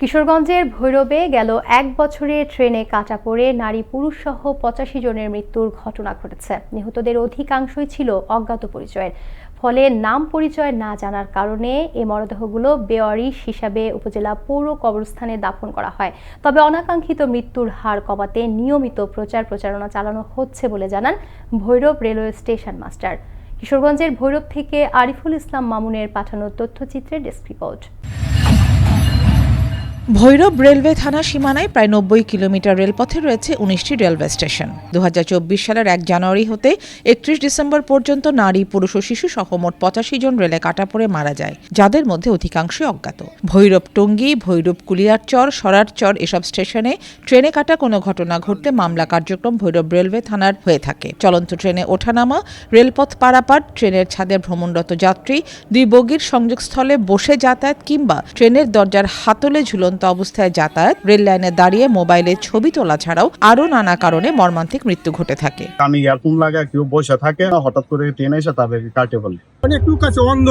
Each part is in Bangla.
কিশোরগঞ্জের ভৈরবে গেল এক বছরে ট্রেনে কাটা পড়ে নারী পুরুষ সহ পঁচাশি জনের মৃত্যুর ঘটনা ঘটেছে। নিহতদের অধিকাংশই ছিল অজ্ঞাত পরিচয়ের। ফলে নাম পরিচয় না জানার কারণে এ মরদেহগুলো বেওয়ারিশ হিসাবে উপজেলা পৌর কবরস্থানে দাফন করা হয়। তবে অনাকাঙ্ক্ষিত মৃত্যুর হার কমাতে নিয়মিত প্রচার প্রচারণা চালানো হচ্ছে বলে জানান ভৈরব রেলওয়ে স্টেশন মাস্টার। কিশোরগঞ্জের ভৈরব থেকে আরিফুল ইসলাম মামুনের পাঠানো তথ্যচিত্রের ডেস্ক রিপোর্ট। ভৈরব রেলওয়ে থানা সীমানায় প্রায় নব্বই কিলোমিটার রেলপথে রয়েছে উনিশটি রেলওয়ে স্টেশন। দু হাজার চব্বিশ সালের এক জানুয়ারি হতে একত্রিশ ডিসেম্বর পর্যন্ত নারী, পুরুষ ও শিশু সহ মোট পঁচাশি জন রেলে কাটা পড়ে মারা যায়, যাদের মধ্যে অধিকাংশই অজ্ঞাত। ভৈরব টঙ্গী, ভৈরব কুলিয়ারচর, সরারচর এসব স্টেশনে ট্রেনে কাটা কোনো ঘটনা ঘটলে মামলা কার্যক্রম ভৈরব রেলওয়ে থানার হয়ে থাকে। চলন্ত ট্রেনে ওঠানামা, রেলপথ পারাপার, ট্রেনের ছাদে ভ্রমণরত যাত্রী, দুই বগির সংযোগস্থলে বসে যাতায়াত কিংবা ট্রেনের দরজার হাতলে ঝুলন্ত অবস্থায় যাতায়াত রেল লাইনে দাঁড়িয়ে মোবাইলে ছবি তোলা ছাড়াও আরও নানা কারণে মর্মান্তিক মৃত্যু ঘটে থাকে। কানে ইয়ারফোন লাগা কেউ বসে থাকে না হঠাৎ করে ট্রেন এসে তাদেরকে কাটে বলে। অনেক লোক আছে অন্ধ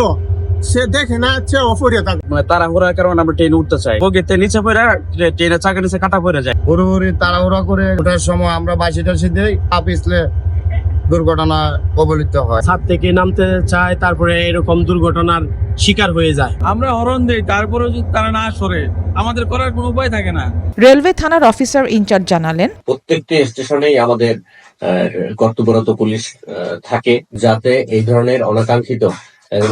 সে দেখে না সে অপরিয়া থাকে মানে তাড়াহুড়ার কারণে আমরা ট্রেন উঠতে চাই। বগিতে নিচে পড়ে ট্রেনের চাকা নিচে কাটা পড়ে যায়। হুড়োহুড়ি তাড়াহুড়া করে ওঠার সময় আমরা বাসি টাসি দিই পা পিছলে দুর্ঘটনা কবলিত হয়। ছাদ থেকে নামতে চায় তারপরে এরকম দুর্ঘটনার শিকার হয়ে যায়। আমরা হরণ দেই তারপরে যদি তারা না সরে আমাদের করার কোনো উপায় থাকে না। রেলওয়ে থানার অফিসার ইনচার্জ জানালেন প্রত্যেকটি স্টেশনেই আমাদের কর্তব্যরত পুলিশ আহ, থাকে যাতে এই ধরনের অনাকাঙ্ক্ষিত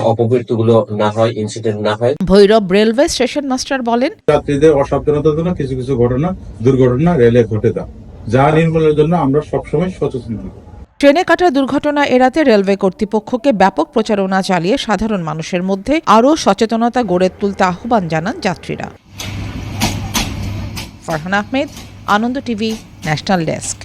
অপমৃত্যুগুলো না হয় ইনসিডেন্ট না হয়। ভৈরব রেলওয়ে স্টেশন মাস্টার বলেন যাত্রীদের অসাবধানতার জন্য কিছু কিছু ঘটনা দুর্ঘটনা রেলে ঘটে যায় যা নির্মূলের জন্য আমরা সবসময় সচেতন থাকি। ট্রেনে কাটা দুর্ঘটনা এড়াতে রেলওয়ে কর্তৃপক্ষকে ব্যাপক প্রচারণা চালিয়ে সাধারণ মানুষের মধ্যে আরও সচেতনতা গড়ে তুলতে আহ্বান জানান যাত্রীরা। Farhan Ahmed, Ananda TV, national desk.